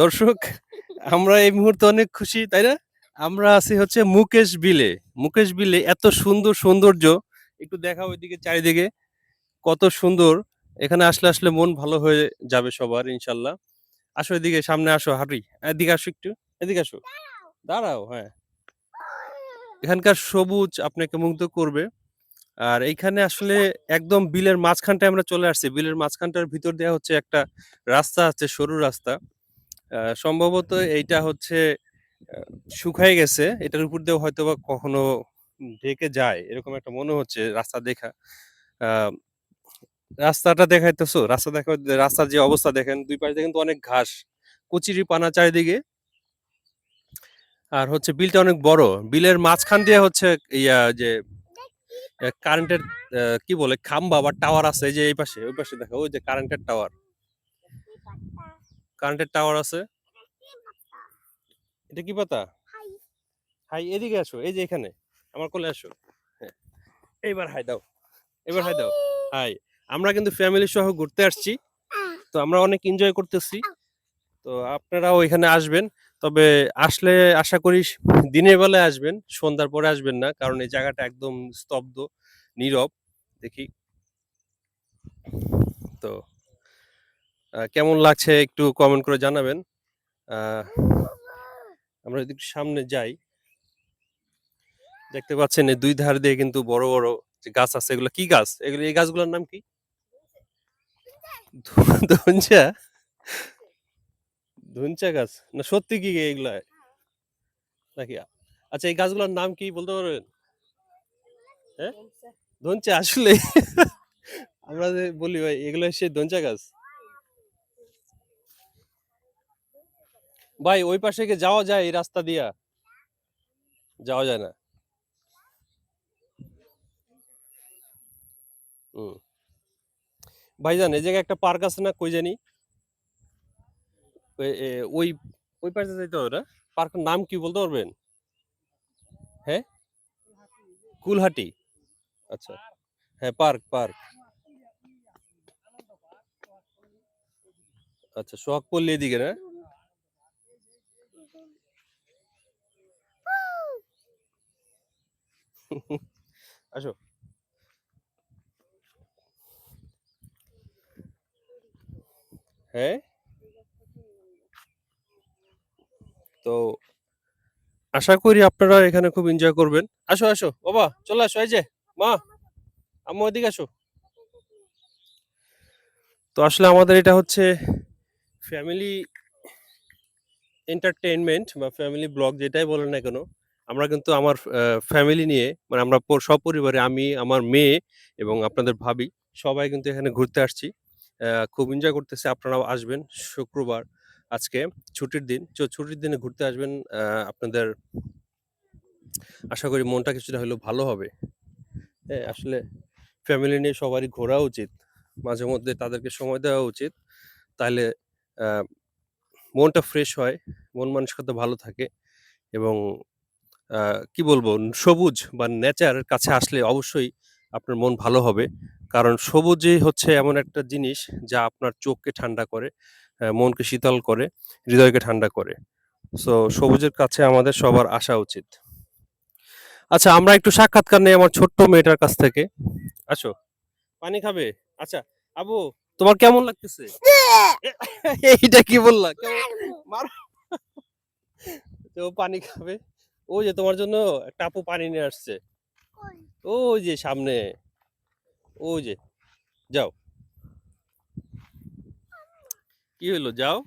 দর্শক, আমরা এই মুহূর্তে অনেক খুশি, তাই না? আমরা আছি হচ্ছে মুকেশ বিলে। মুকেশ বিলে এত সুন্দর সৌন্দর্য, একটু দেখা ওইদিকে চারিদিকে, কত সুন্দর। এখানে আসলে আসলে মন ভালো হয়ে যাবে সবার, ইনশাল্লাহ। আসো এদিকে, সামনে আসো, হাঁটি। এদিকে আসো একটু, এদিকে আসো। দাঁড়াও হ্যাঁ। এখানকার সবুজ আপনাকে মুগ্ধ করবে। আর এইখানে আসলে একদম বিলের মাঝখানটায় আমরা চলে আসছি। বিলের মাঝখানটার ভিতর দেওয়া হচ্ছে একটা রাস্তা আছে, সরু রাস্তা। সম্ভবত এইটা হচ্ছে শুকায় গেছে। এটার উপর দিয়ে হয়তো বা কখনো ঢেকে যায়, এরকম একটা মনে হচ্ছে রাস্তা দেখা। রাস্তাটা দেখাইতেছো? রাস্তা দেখা, রাস্তার যে অবস্থা দেখেন, দুই পাশে কিন্তু অনেক ঘাস, কচুরি পানা চারিদিকে। আর হচ্ছে বিলটা অনেক বড়। বিলের মাঝখান দিয়ে হচ্ছে ইয়া যে কারেন্টের কি বলে, খাম্বা বা টাওয়ার আছে যে এই পাশে, ওই পাশে দেখো, ওই যে কারেন্টের টাওয়ার কারেন্টের টাওয়ার আছে। এটা কি পাতা? হাই এদিকে আসো, এই যে এখানে, আমার কোলে আসো। হ্যাঁ এইবার হাই দাও এবার হাই দাও। হাই আমরা কিন্তু ফ্যামিলি সহ ঘুরতে আসছি, তো আমরা অনেক এনজয় করতেছি। তো আপনারাও এখানে আসবেন, তবে আসলে আশা করি দিনের বেলায় আসবেন, সন্ধ্যার পরে আসবেন না, কারণ এই জায়গাটা একদম স্তব্ধ। নীরব, দেখি। তো কেমন লাগছে একটু কমেন্ট করে জানাবেন। আমরা যদি সামনে যাই। দেখতে পাচ্ছেন দুই ধার দিয়ে কিন্তু বড় বড় যে গাছ আছে, এগুলো কি গাছ? এগুলো এই গাছগুলোর নাম কি? ধুনচা ধুনচা গাছ? না সত্যি কি এগুলা? নাকি আচ্ছা এই গাছগুলোর নাম কি বলতে পারবেন? হ্যাঁ? ধনচা। আসলে আমরা যে বলি ভাই এগুলো সেই ধনচা গাছ। ভাই ওই পাশে কি যাওয়া যায় এই রাস্তা দিয়া? যাওয়া যায় না। হুম। ভাইজান এই জায়গায় একটা পার্ক আছে না কই জানি? ওই ওই ওই পাশে যাইতে হবে না? পার্কের নাম কি বলতে পারবেন? হ্যাঁ? কুলহাটি। আচ্ছা। হ্যাঁ পার্ক পার্ক। আচ্ছা সোহাগ পল্লী এদিকে না? আসো। হ্যাঁ? তো আশা করি আপনারা এখানে খুব এনজয় করবেন। আসো আসো বাবা চলে আসো এই যে। মা, আম্মু এদিকে আসো। তো আসলে আমাদের এটা হচ্ছে ফ্যামিলি এন্টারটেইনমেন্ট বা ফ্যামিলি ব্লগ যেটাই বলেন না কেন, আমরা কিন্তু আমার ফ্যামিলি নিয়ে মানে আমরা সপরিবারে আমি, আমার মেয়ে এবং আপনাদের ভাবি, সবাই কিন্তু এখানে ঘুরতে আসছি। খুব এনজয় করতেছে, আপনারাও আসবেন শুক্রবার আজকে, ছুটির দিন। তো ছুটির দিনে ঘুরতে আসবেন আপনাদের, আশা করি মনটা কিছুটা হলেও ভালো হবে। আসলে ফ্যামিলি নিয়ে সবারই ঘোরা উচিত। মাঝে মধ্যে তাদেরকে সময় দেওয়া উচিত। তাহলে মনটা ফ্রেশ হয়, মন মানসিকতা ভালো থাকে এবং কি বলব, সবুজ বা নেচারের কাছে আসলে অবশ্যই আপনার মন ভালো হবে। কারণ সবুজই হচ্ছে এমন একটা জিনিস যা আপনার চোখকে ঠান্ডা করে মনকে শীতল করে, হৃদয়কে ঠান্ডা করে। সো সবুজের কাছে আমাদের সবার আসা উচিত। আচ্ছা আমরা একটু সাক্ষাৎকার নেই আমার ছোট্ট মেয়েটার কাছ থেকে। আসো। পানি খাবে? আচ্ছা আবু তোমার কেমন লাগতেছে? এইটা কি বললা? কেমন? তো পানি খাবে। ওই যে তোমার জন্য একটা আপু পানি নিয়ে আসছে। ওই যে সামনে। ওই যে যাও। কি হলো যাও।